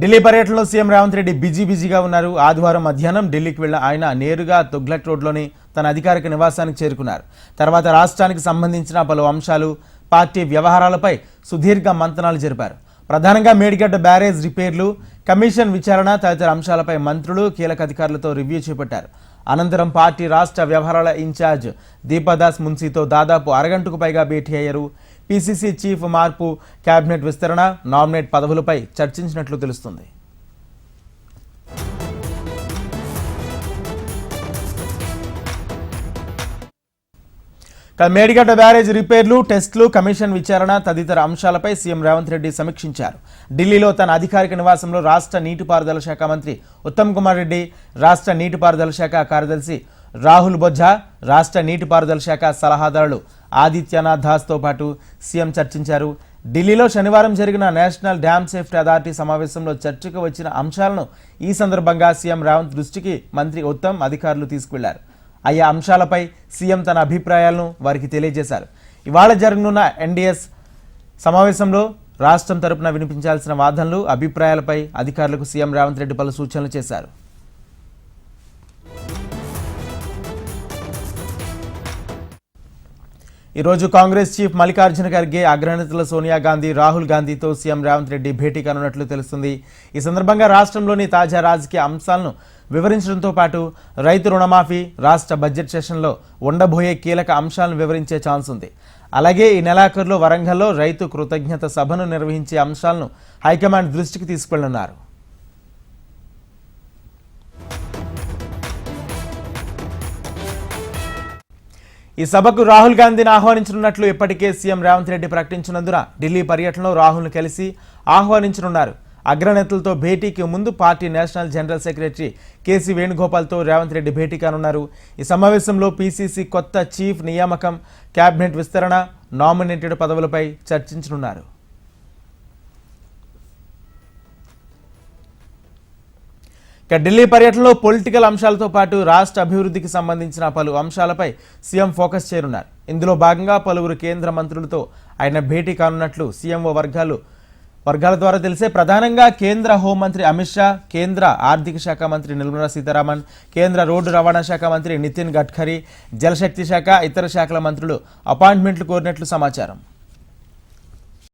ఢిల్లీ పర్యటనలో CM Revanth Reddy busy బిజీగా ఉన్నారు. ఆదివారం మధ్యాహ్నం ఢిల్లీకి వెళ్ళిన ఆయన నేరుగా తుగ్లక్ రోడ్లోని తన అధికారిక నివాసానికి చేరుకున్నారు. తర్వాత రాష్ట్రానికి సంబంధించిన పలు అంశాలు పార్టీ వ్యవహారాలపై సుదీర్ఘ మంతనాలు జరిపారు. ప్రధానంగా మేడిగడ్డ బ్యారేజ్ రిపేర్లు కమిషన్ విచారణ తదితర అంశాలపై మంత్రులు కీలక అధికారులతో రివ్యూ చేపట్టారు. అనంతరం పార్టీ రాష్ట్ర వ్యవహారాల ఇన్ఛార్జ్ దీపాదాస్ మున్సీతో దాదాపు అరగంటకు పైగా భేటీ అయ్యారు. పీసీసీ చీఫ్ మార్పు కేబినెట్ విస్తరణ నామినేట్ పదవులపై చర్చించినట్లు తెలుస్తుంది. మేడిగడ్డ బ్యారేజ్ రిపేర్లు టెస్టులు కమిషన్ విచారణ తదితర అంశాలపై సీఎం రేవంత్ రెడ్డి సమీక్షించారు. ఢిల్లీలో తన అధికారిక నివాసంలో రాష్ట్ర నీటిపారుదల శాఖ మంత్రి ఉత్తమ్ కుమార్ రెడ్డి రాష్ట్ర నీటిపారుదల శాఖ కార్యదర్శి రాహుల్ బొజ్జా రాష్ట్ర నీటిపారుదల శాఖ సలహాదారులు ఆదిత్యనాథ్ దాస్తో పాటు సీఎం చర్చించారు. ఢిల్లీలో శనివారం జరిగిన నేషనల్ డ్యామ్ సేఫ్టీ అథారిటీ సమావేశంలో చర్చకు వచ్చిన అంశాలను ఈ సందర్భంగా సీఎం రావంత్ దృష్టికి మంత్రి ఉత్తమ్ అధికారులు తీసుకువెళ్ళారు. ఆయా అంశాలపై సీఎం తన అభిప్రాయాలను వారికి తెలియజేశారు. ఇవాళ జరగనున్న ఎన్డీఎస్ సమావేశంలో రాష్ట్రం తరపున వినిపించాల్సిన వాదనలు అభిప్రాయాలపై అధికారులకు సీఎం రేవంత్ రెడ్డి పలు సూచనలు చేశారు. ఈరోజు కాంగ్రెస్ చీఫ్ మల్లికార్జున ఖర్గే అగ్రనేతల సోనియా గాంధీ రాహుల్ గాంధీతో సీఎం రేవంత్ రెడ్డి భేటీ కానున్నట్లు తెలుస్తుంది. ఈ సందర్భంగా రాష్ట్రంలోని తాజా రాజకీయ అంశాలను వివరించడంతో పాటు రైతు రుణమాఫీ రాష్ట్ర బడ్జెట్ సెషన్లో ఉండబోయే కీలక అంశాలను వివరించే ఛాన్స్ ఉంది. అలాగే ఈ నెలాఖరులో వరంగల్లో రైతు కృతజ్ఞత సభను నిర్వహించే అంశాలను హైకమాండ్ దృష్టికి తీసుకెళ్ళనున్నారు. ఈ సభకు రాహుల్ గాంధీని ఆహ్వానించనున్నట్లు ఇప్పటికే సీఎం రేవంత్ రెడ్డి ప్రకటించినందున ఢిల్లీ పర్యటనలో రాహుల్ను కలిసి ఆహ్వానించనున్నారు. అగ్రనేతలతో భేటీకి ముందు party national general secretary KC వేణుగోపాల్తో Revanth Reddy భేటీ కానున్నారు. ఈ సమావేశంలో పీసీసీ కొత్త చీఫ్ నియామకం కేబినెట్ విస్తరణ నామినేటెడ్ పదవులపై చర్చించనున్నారు. ఇక ఢిల్లీ పర్యటనలో పొలిటికల్ అంశాలతో పాటు రాష్ట్ర అభివృద్ధికి సంబంధించిన పలు అంశాలపై సీఎం ఫోకస్ చేరున్నారు ఇందులో భాగంగా పలువురు కేంద్ర మంత్రులతో ఆయన భేటీ కానున్నట్లు సీఎంఓ వర్గాలు వర్గాల ద్వారా తెలిసే ప్రధానంగా కేంద్ర హోంమంత్రి అమిత్ షా కేంద్ర ఆర్థిక శాఖ మంత్రి నిర్మలా సీతారామన్ కేంద్ర రోడ్డు రవాణా శాఖ మంత్రి నితిన్ గడ్కరీ జలశక్తి శాఖ ఇతర శాఖల మంత్రులు అపాయింట్మెంట్లు కోరినట్లు సమాచారం.